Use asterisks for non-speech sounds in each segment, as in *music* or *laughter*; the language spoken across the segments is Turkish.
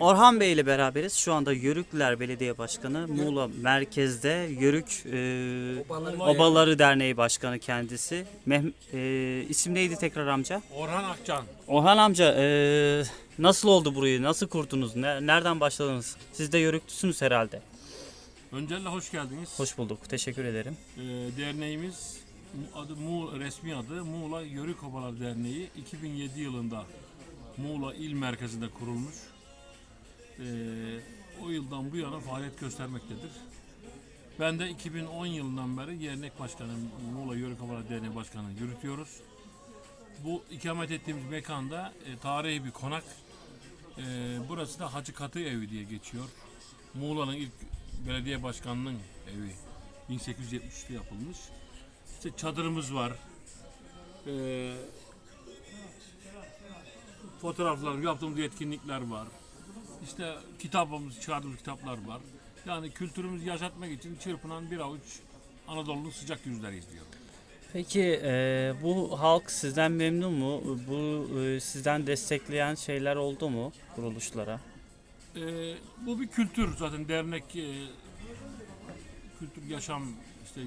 Orhan Bey ile beraberiz. Şu anda Yörükler Belediye Başkanı, Muğla merkezde Yörük e, Obaları Derneği Başkanı kendisi. Mehm- e, isim neydi tekrar amca? Orhan Akcan. Orhan amca e, nasıl oldu burayı? Nasıl kurdunuz? Ne- nereden başladınız? Siz de Yörüklüsünüz herhalde. Öncelikle hoş geldiniz. Hoş bulduk. Teşekkür ederim. Ee, derneğimiz adı Muğla, resmi adı Muğla Yörük Obalar Derneği 2007 yılında Muğla il merkezinde kurulmuş. Ee, o yıldan bu yana faaliyet göstermektedir. Ben de 2010 yılından beri yernek başkanı Muğla Yörük Obalar Derneği Başkanı yürütüyoruz. Bu ikamet ettiğimiz mekanda e, tarihi bir konak. E, burası da Hacı Katı Evi diye geçiyor. Muğla'nın ilk belediye başkanının evi. 1873'te yapılmış. İşte çadırımız var. Ee, fotoğraflarım, yaptığımız etkinlikler var. İşte kitabımız, çıkardığımız kitaplar var. Yani kültürümüzü yaşatmak için çırpınan bir avuç Anadolu'nun sıcak yüzleriyiz diyor. Peki e, bu halk sizden memnun mu? Bu e, sizden destekleyen şeyler oldu mu kuruluşlara? Ee, bu bir kültür zaten dernek e, kültür yaşam işte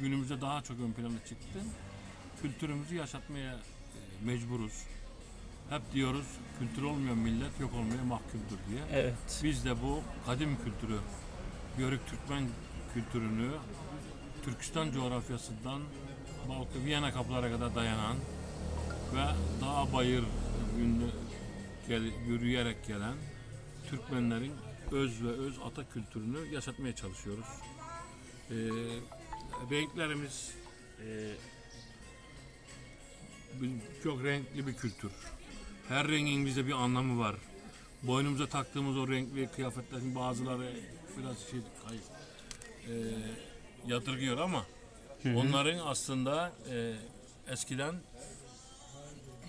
günümüzde daha çok ön plana çıktı. Kültürümüzü yaşatmaya e, mecburuz. Hep diyoruz kültür olmayan millet yok olmaya mahkumdur diye. Evet. Biz de bu kadim kültürü, Yörük Türkmen kültürünü Türkistan coğrafyasından Balkı Viyana kapılara kadar dayanan ve dağ bayır yürüyerek gelen Türkmenlerin öz ve öz ata kültürünü yaşatmaya çalışıyoruz. Ee, renklerimiz e, çok renkli bir kültür. Her rengin bize bir anlamı var. Boynumuza taktığımız o renkli kıyafetlerin bazıları biraz şey kayıp e, yadırgıyor ama onların aslında e, eskiden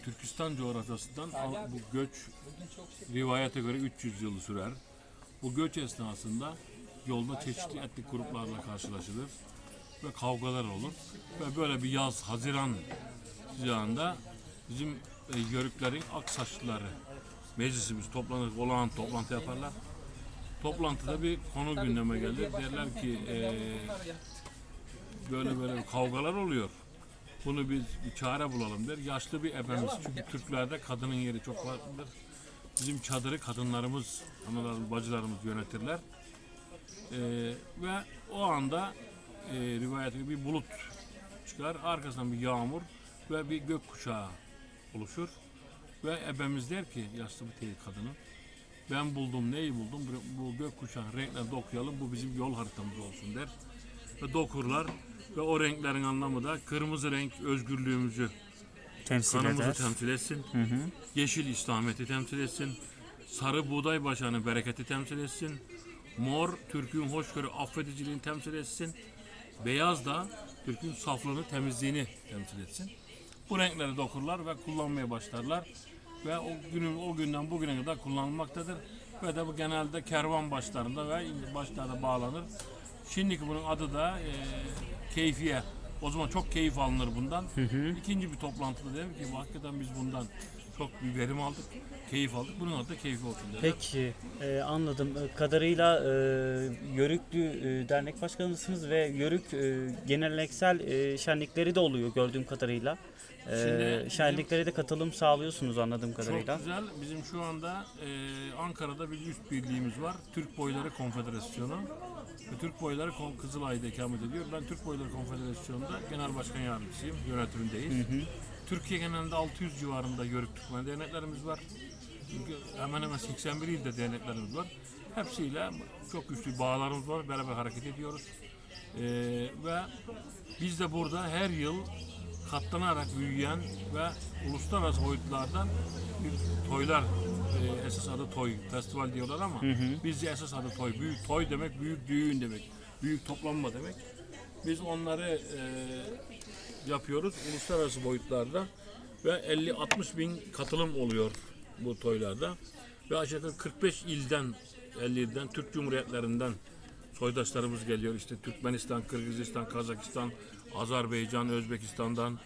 Türkistan coğrafyasından bu göç rivayete göre 300 yıl sürer. Bu göç esnasında yolda çeşitli etnik gruplarla karşılaşılır ve kavgalar olur. Ve böyle bir yaz, Haziran sıcağında bizim e, yörüklerin aksaçlıları meclisimiz toplanır, olağan toplantı yaparlar. Toplantıda bir konu gündeme gelir. Derler ki e, böyle böyle kavgalar oluyor. Bunu biz bir çare bulalım der. Yaşlı bir ebemiz. Çünkü Türklerde kadının yeri çok farklıdır. Bizim çadırı kadınlarımız, analarımız, bacılarımız yönetirler. E, ve o anda e, rivayet bir bulut çıkar. Arkasından bir yağmur ve bir gök kuşağı oluşur. Ve ebemiz der ki yaşlı bir teyze kadının ben buldum neyi buldum bu, gökkuşağı renklerini okuyalım bu bizim yol haritamız olsun der. Ve dokurlar ve o renklerin anlamı da kırmızı renk özgürlüğümüzü Temsil kanımızı eder. temsil etsin. Yeşil İslamiyet'i temsil etsin. Sarı buğday başağını bereketi temsil etsin. Mor Türk'ün hoşgörü affediciliğini temsil etsin. Beyaz da Türk'ün saflığını temizliğini temsil etsin. Bu renkleri dokurlar ve kullanmaya başlarlar. Ve o günün o günden bugüne kadar kullanılmaktadır. Ve de bu genelde kervan başlarında ve başlarda bağlanır. Şimdiki bunun adı da e, keyfiye. O zaman çok keyif alınır bundan. İkinci bir toplantıda dedim ki "Bu hakikaten biz bundan çok bir verim aldık, keyif aldık. Bunun adı da keyfi olsun dedim. Peki e, anladım. E, Kadarıyla e, Yörüklü e, dernek başkanısınız ve Yörük e, geleneksel e, şenlikleri de oluyor gördüğüm kadarıyla. Şimdi bizim- şenliklere de katılım sağlıyorsunuz anladığım kadarıyla. Çok güzel. Bizim şu anda e, Ankara'da bir üst birliğimiz var. Türk Boyları Konfederasyonu. Ve Türk Boyları Kon- Kızılay'da ikamet ediyor. Ben Türk Boyları Konfederasyonu'nda genel başkan yardımcısıyım. Yönetimdeyiz. Türkiye genelinde 600 civarında Yörük Türkmen derneklerimiz var. Hemen hemen 81 ilde derneklerimiz var. Hepsiyle çok güçlü bağlarımız var. Beraber hareket ediyoruz. E, ve biz de burada her yıl katlanarak büyüyen ve uluslararası boyutlardan bir toylar e, esas adı toy festival diyorlar ama bizce esas adı toy büyük toy demek büyük düğün demek büyük toplanma demek. Biz onları e, yapıyoruz uluslararası boyutlarda ve 50-60 bin katılım oluyor bu toylarda. Ve aşağı yukarı 45 ilden 50 ilden Türk Cumhuriyetlerinden soydaşlarımız geliyor. İşte Türkmenistan, Kırgızistan, Kazakistan, Azerbaycan, Özbekistan'dan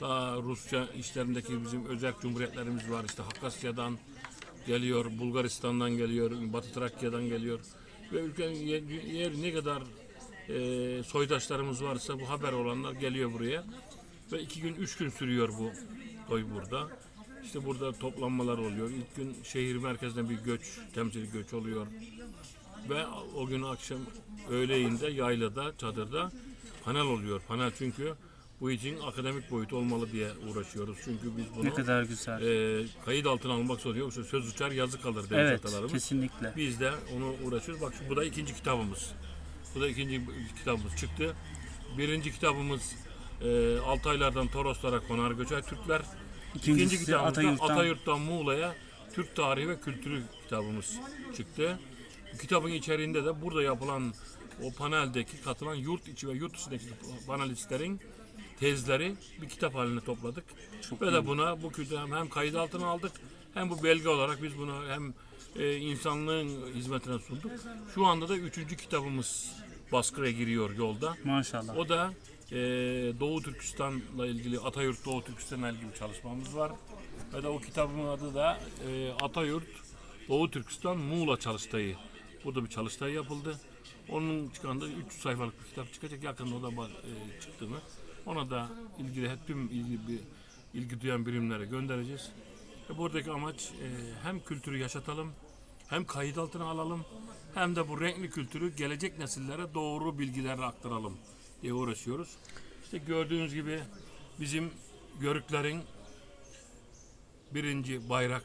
daha Rusya işlerindeki bizim özel cumhuriyetlerimiz var. İşte Hakasya'dan, geliyor, Bulgaristan'dan geliyor, Batı Trakya'dan geliyor. Ve ülkenin ye- yer ne kadar e, soydaşlarımız varsa bu haber olanlar geliyor buraya. Ve iki gün, üç gün sürüyor bu toy burada. İşte burada toplanmalar oluyor. İlk gün şehir merkezinde bir göç, temsili göç oluyor. Ve o gün akşam öğleyinde yaylada, çadırda panel oluyor. Panel çünkü bu için akademik boyut olmalı diye uğraşıyoruz. Çünkü biz bunu Ne kadar güzel. e, kayıt altına almak zorunda. Yoksa söz uçar yazı kalır demiş evet, atalarımız. kesinlikle. Biz de onu uğraşıyoruz. Bak şu- bu da ikinci kitabımız. Bu da ikinci kitabımız çıktı. Birinci kitabımız e, Altaylardan Toroslara Konar Göçer Türkler. İkincisi İkinci kitabımız da Atayurt'tan. Atayurt'tan Muğla'ya Türk tarihi ve kültürü kitabımız çıktı. Bu kitabın içeriğinde de burada yapılan o paneldeki katılan yurt içi ve yurt dışındaki panelistlerin tezleri bir kitap haline topladık. ve de buna bu kültürü hem, hem kayıt altına aldık hem bu belge olarak biz bunu hem e, insanlığın hizmetine sunduk. Şu anda da üçüncü kitabımız baskıya giriyor yolda. Maşallah. O da e, Doğu Türkistan'la ilgili Atayurt Doğu Türkistan'la ilgili çalışmamız var. Ve de o kitabın adı da e, Atayurt Doğu Türkistan Muğla Çalıştayı. Burada bir çalıştay yapıldı. Onun çıkan da 300 sayfalık bir kitap çıkacak. Yakında o da e, çıktığını. Ona da ilgili tüm ilgi, bir, ilgi duyan birimlere göndereceğiz. Ve buradaki amaç e, hem kültürü yaşatalım, hem kayıt altına alalım, hem de bu renkli kültürü gelecek nesillere doğru bilgilerle aktaralım diye uğraşıyoruz. İşte gördüğünüz gibi bizim Yörüklerin birinci bayrak,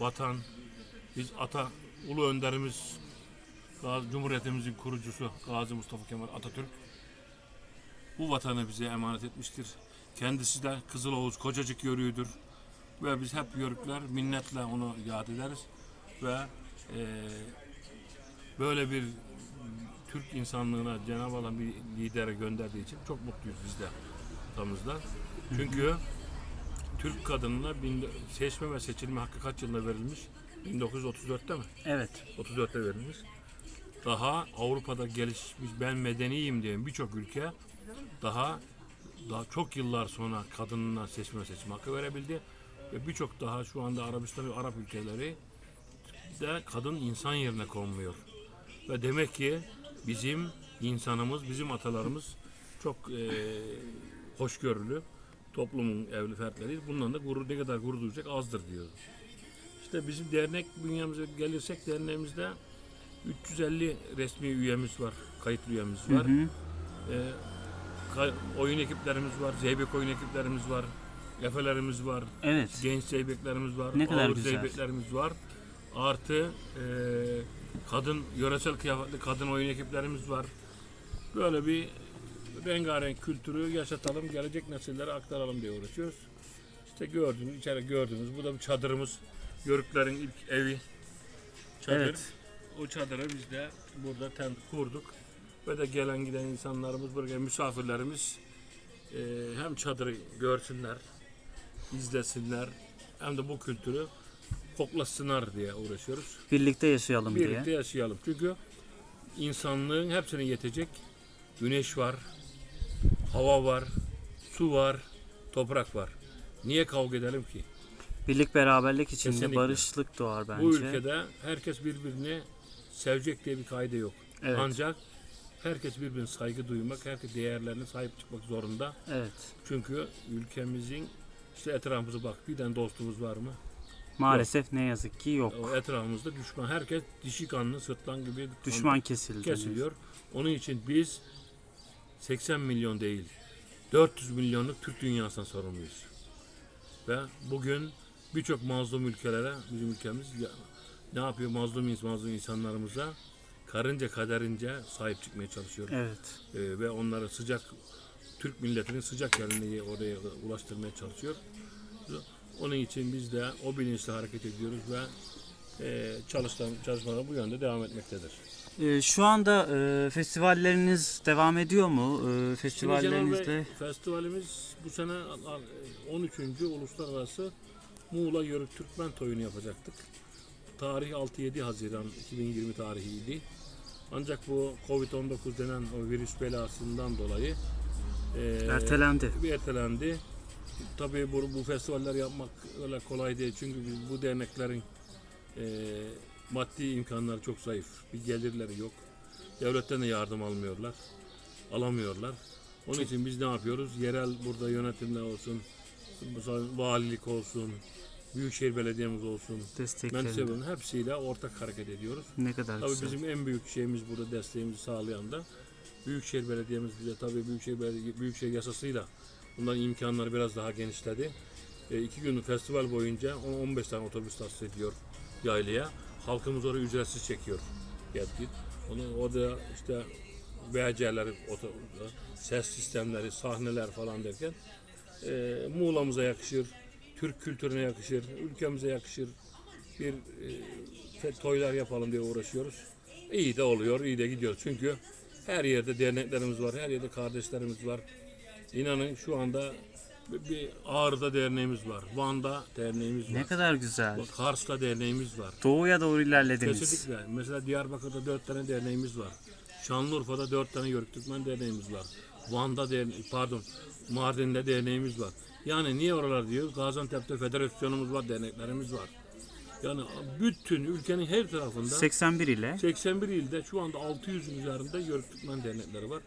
vatan, biz ata, ulu önderimiz, Gazi, Cumhuriyetimizin kurucusu Gazi Mustafa Kemal Atatürk bu vatanı bize emanet etmiştir. Kendisi de Kızıl Oğuz kocacık yörüğüdür. Ve biz hep yörükler minnetle onu yad ederiz. Ve eee, böyle bir Türk insanlığına Cenab-ı Allah bir lidere gönderdiği için çok mutluyuz biz de atamızda. Çünkü Türk kadınına bin- seçme ve seçilme hakkı kaç yılında verilmiş? 1934'te mi? Evet. 34'te verilmiş. Daha Avrupa'da gelişmiş ben medeniyim diyen birçok ülke daha daha çok yıllar sonra kadınına seçme seçim hakkı verebildi ve birçok daha şu anda Arabistan ve Arap ülkeleri de kadın insan yerine konmuyor. Ve demek ki bizim insanımız, bizim atalarımız çok eee hoşgörülü toplumun evli fertleriyiz. Bundan da gurur ne kadar gurur duyacak azdır diyor. İşte bizim dernek bünyemize gelirsek derneğimizde 350 resmi üyemiz var, kayıtlı üyemiz var. Hı. Ee, kay- oyun ekiplerimiz var, zeybek oyun ekiplerimiz var, efelerimiz var, Evet. genç zeybeklerimiz var, Ne kadar ağır güzel. zeybeklerimiz var. Artı e, kadın, yöresel kıyafetli kadın oyun ekiplerimiz var. Böyle bir rengarenk kültürü yaşatalım, gelecek nesillere aktaralım diye uğraşıyoruz. İşte gördüğünüz, içeri gördüğünüz, bu da bir çadırımız. Yörüklerin ilk evi. Çadır. Evet. O çadırı biz de burada tent kurduk. Ve de gelen giden insanlarımız, buraya misafirlerimiz e, hem çadırı görsünler, izlesinler hem de bu kültürü koklasınlar diye uğraşıyoruz. Birlikte yaşayalım Birlikte diye. yaşayalım. Çünkü insanlığın hepsine yetecek güneş var, hava var, su var, toprak var. Niye kavga edelim ki? Birlik beraberlik içinde Kesinlikle. barışlık doğar bence. Bu ülkede herkes birbirini sevecek diye bir kaide yok. Evet. Ancak herkes birbirine saygı duymak, herkes değerlerine sahip çıkmak zorunda. Evet. Çünkü ülkemizin işte etrafımıza bak bir tane dostumuz var mı? Maalesef ne yazık ki yok. O etrafımızda düşman. Herkes dişi kanlı, sırtlan gibi Düşman kesildi. kesiliyor. Onun için biz 80 milyon değil, 400 milyonluk Türk dünyasından sorumluyuz. Ve bugün birçok mazlum ülkelere, bizim ülkemiz ne yapıyor mazlum, mazlum insanlarımıza karınca kaderince sahip çıkmaya çalışıyor. Evet. Ee, ve onları sıcak Türk milletinin sıcak yerini oraya ulaştırmaya çalışıyor. Onun için biz de o bilinçle hareket ediyoruz ve e, çalışma, çalışmalar bu yönde devam etmektedir. Ee, şu anda e, festivalleriniz devam ediyor mu? Ee, Şimdi Cenab-ı festivallerinizde festivalimiz bu sene a- a- 13. Uluslararası Muğla Yörük Türkmen Toyu'nu yapacaktık. Tarih 6-7 Haziran 2020 tarihiydi. Ancak bu Covid-19 denen o virüs belasından dolayı e, ertelendi. bir ertelendi. Tabii bu, bu festivaller yapmak öyle kolay değil. Çünkü biz bu derneklerin e, maddi imkanları çok zayıf. Bir gelirleri yok. Devletten de yardım almıyorlar. Alamıyorlar. Onun için biz ne yapıyoruz? Yerel burada yönetimler olsun, valilik olsun, Büyükşehir Belediyemiz olsun. Mensebe'nin hepsiyle ortak hareket ediyoruz. Ne kadar Tabii güzel. bizim en büyük şeyimiz burada desteğimizi sağlayan da Büyükşehir Belediye'miz bize tabii Büyükşehir, Belediye, Büyükşehir yasasıyla bunların imkanları biraz daha genişledi. E, iki gün festival boyunca 10-15 tane otobüs tahsis ediyor yaylaya. Halkımız orayı ücretsiz çekiyor. Yetkin. Onu, o da işte VC'ler, ses sistemleri, sahneler falan derken e, Muğla'mıza yakışır, Türk kültürüne yakışır, ülkemize yakışır bir e, toylar yapalım diye uğraşıyoruz. İyi de oluyor, iyi de gidiyor. Çünkü her yerde derneklerimiz var, her yerde kardeşlerimiz var. İnanın şu anda bir- Ağrı'da derneğimiz var, Van'da derneğimiz var, Ne kadar güzel. Bak, Kars'ta derneğimiz var. Doğuya doğru ilerlediniz. Kesinlikle. Mesela Diyarbakır'da dört tane derneğimiz var. Şanlıurfa'da dört tane Yörük Türkmen derneğimiz var. Van'da derne pardon Mardin'de derneğimiz var. Yani niye oralar diyor? Gaziantep'te federasyonumuz var, derneklerimiz var. Yani bütün ülkenin her tarafında 81 ile 81 ilde şu anda 600'ün üzerinde Yörük Türkmen dernekleri var.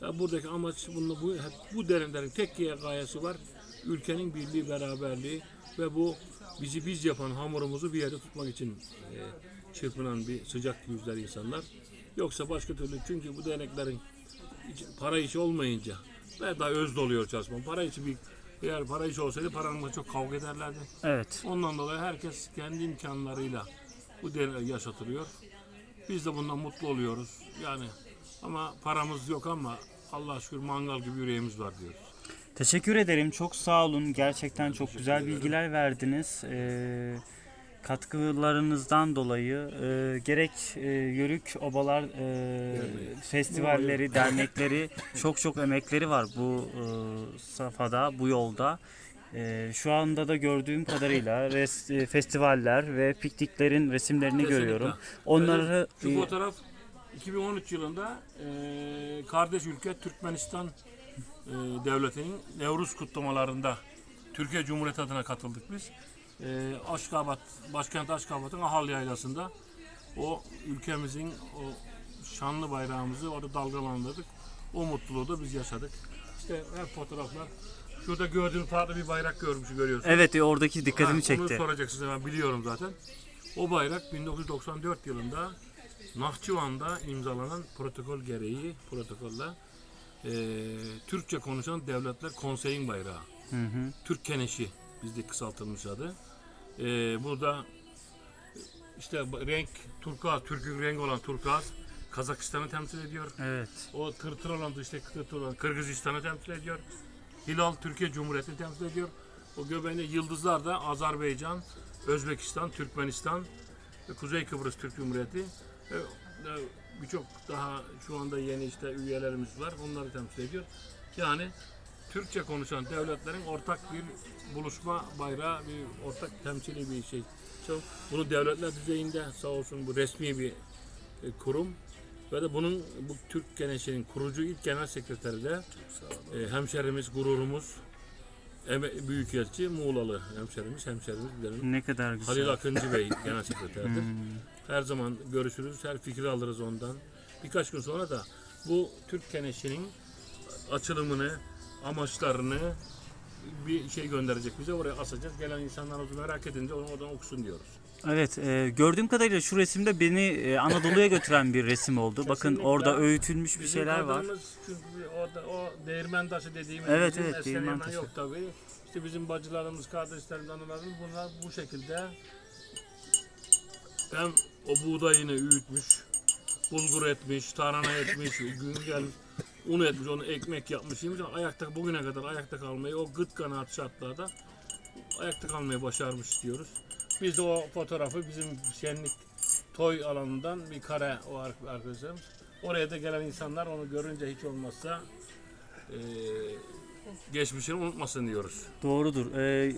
Ya buradaki amaç bunu bu hep bu derneklerin tek gayesi var. Ülkenin birliği, beraberliği ve bu bizi biz yapan hamurumuzu bir yerde tutmak için e, çırpınan bir sıcak yüzler insanlar. Yoksa başka türlü çünkü bu derneklerin para işi olmayınca ve daha öz doluyor çalışma. Para işi bir eğer para işi olsaydı paranın çok kavga ederlerdi. evet. Ondan dolayı herkes kendi imkanlarıyla bu değerleri yaşatılıyor. Biz de bundan mutlu oluyoruz. Yani ama paramız yok ama Allah şükür mangal gibi yüreğimiz var diyoruz. Teşekkür ederim. Çok sağ olun. Gerçekten çok güzel bilgiler verdiniz. Ee, katkılarınızdan dolayı e, gerek e, Yörük Obalar e, festivalleri, dernekleri *laughs* çok çok emekleri var bu e, safhada, bu yolda. E, şu anda da gördüğüm kadarıyla res, e, festivaller ve pikniklerin resimlerini Kesinlikle. görüyorum. Onları Şu e, fotoğraf 2013 yılında e, kardeş ülke Türkmenistan e, devletinin Nevruz kutlamalarında Türkiye Cumhuriyeti adına katıldık biz. E, Aşkabat, başkent Aşkabat'ın Ahal Yaylası'nda o ülkemizin o şanlı bayrağımızı orada dalgalandırdık. O mutluluğu da biz yaşadık. İşte hep fotoğraflar. Şurada gördüğünüz farklı bir bayrak görmüş görüyorsunuz. evet e, oradaki dikkatimi Ha, Onu çekti. soracaksınız ben biliyorum zaten. O bayrak 1994 yılında Nahçıvan'da imzalanan protokol gereği protokolle eee, Türkçe konuşan devletler konseyin bayrağı. Hı hı. Türk Keneşi bizde kısaltılmış adı. Eee burada işte renk turkuaz, Türk'ün rengi olan turkuaz Kazakistan'ı temsil ediyor. Evet. O tırtır olan da işte tırtır olan Kırgızistan'ı temsil ediyor. Hilal Türkiye Cumhuriyeti'ni temsil ediyor. O göbeğinde yıldızlar da Azerbaycan, Özbekistan, Türkmenistan Kuzey Kıbrıs Türk Cumhuriyeti. E, e, Birçok daha şu anda yeni işte üyelerimiz var. Onları temsil ediyor. Yani Türkçe konuşan devletlerin ortak bir buluşma bayrağı, bir ortak temsili bir şey. So, Bunu devletler düzeyinde sağ olsun bu resmi bir e, kurum ve de bunun bu Türk Gençliği'nin kurucu ilk genel sekreteri de e, hemşerimiz, gururumuz, Eme- Büyükelçi Muğlalı hemşerimiz, hemşerimiz gidelim. Ne kadar güzel. Halil Akıncı Bey genel sekreterdir. Her zaman görüşürüz, her fikri alırız ondan. Birkaç gün sonra da bu Türk Keneşi'nin açılımını, amaçlarını bir şey gönderecek bize. Oraya asacağız. Gelen insanlar onu merak edince onu oradan okusun diyoruz. Evet, e, gördüğüm kadarıyla şu resimde beni e, Anadolu'ya götüren bir resim oldu. Bakın orada öğütülmüş bir şeyler var. çünkü orada o değirmen taşı dediğimiz Evet, evet, değirmen taşı. yok tabii. İşte bizim bacılarımız, kardeşlerimiz, analarımız bunlar bu şekilde hem o buğdayını öğütmüş, bulgur etmiş, tarhana etmiş, gün gelmiş, un etmiş, onu ekmek yapmış, yemiş ayakta bugüne kadar ayakta kalmayı o gıt kanaat şartlarda ayakta kalmayı başarmış diyoruz. Biz de o fotoğrafı bizim şenlik toy alanından bir kare o ar- arkadaşlarımız. Oraya da gelen insanlar onu görünce hiç olmazsa eee geçmişini unutmasın diyoruz. Doğrudur. E,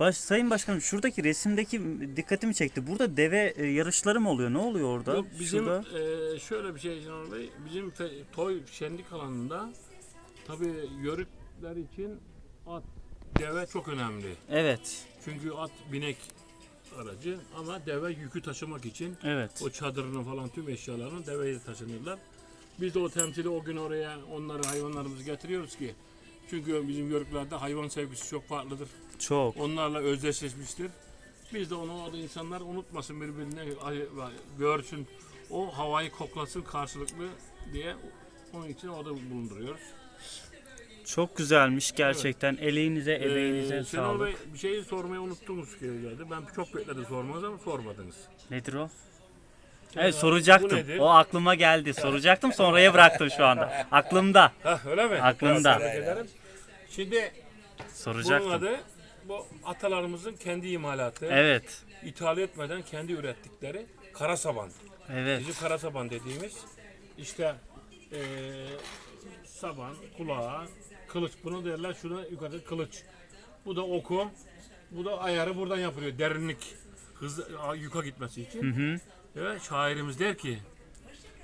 baş, Sayın Başkanım şuradaki resimdeki dikkatimi çekti. Burada deve e, yarışları mı oluyor? Ne oluyor orada? Yok, bizim Şurada. eee, şöyle bir şey Şenol Bey, bizim fe- toy şenlik alanında tabii yörükler için at, deve çok önemli. Evet. Çünkü at binek aracı ama deve yükü taşımak için Evet. o çadırını falan tüm eşyalarını deveyle taşınırlar. Biz de o temsili o gün oraya onları hayvanlarımızı getiriyoruz ki çünkü bizim yörüklerde hayvan sevgisi çok farklıdır. Çok. Onlarla özdeşleşmiştir. Biz de onu orada insanlar unutmasın birbirine görsün. O havayı koklasın karşılıklı diye onun için orada bulunduruyoruz. Çok güzelmiş gerçekten. Eleğinize, emeğinize Ee, sağlık. Bey bir şeyi sormayı unuttunuz geldi. Ben çok bekledim sormanız ama sormadınız. Nedir o? Evet soracaktım. O aklıma geldi. Soracaktım sonraya bıraktım şu anda. *laughs* Aklımda. Ha öyle mi? Aklımda. Şimdi bunun Soracaktım. adı bu atalarımızın kendi imalatı. Evet. ithal etmeden kendi ürettikleri kara saban. Evet. Bizim kara saban dediğimiz işte eee, saban, kulağı, kılıç. Bunu derler şuna yukarıda kılıç. Bu da oku. Bu da ayarı buradan yapılıyor. Derinlik. Hız yuka gitmesi için. Hı hı. Evet şairimiz der ki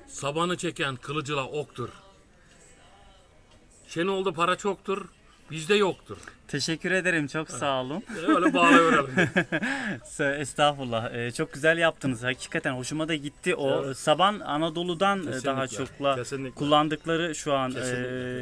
sabanı çeken kılıcıla oktur. Şenol'da para çoktur. Bizde yoktur. Teşekkür ederim. Çok sağ olun. Öyle bağlayıverelim. *laughs* Estağfurullah. Ee, çok güzel yaptınız. Hakikaten hoşuma da gitti. O Evet. Saban Anadolu'dan e, daha Kesinlikle, çokla kesinlikle. kullandıkları şu an Kesinlikle. e,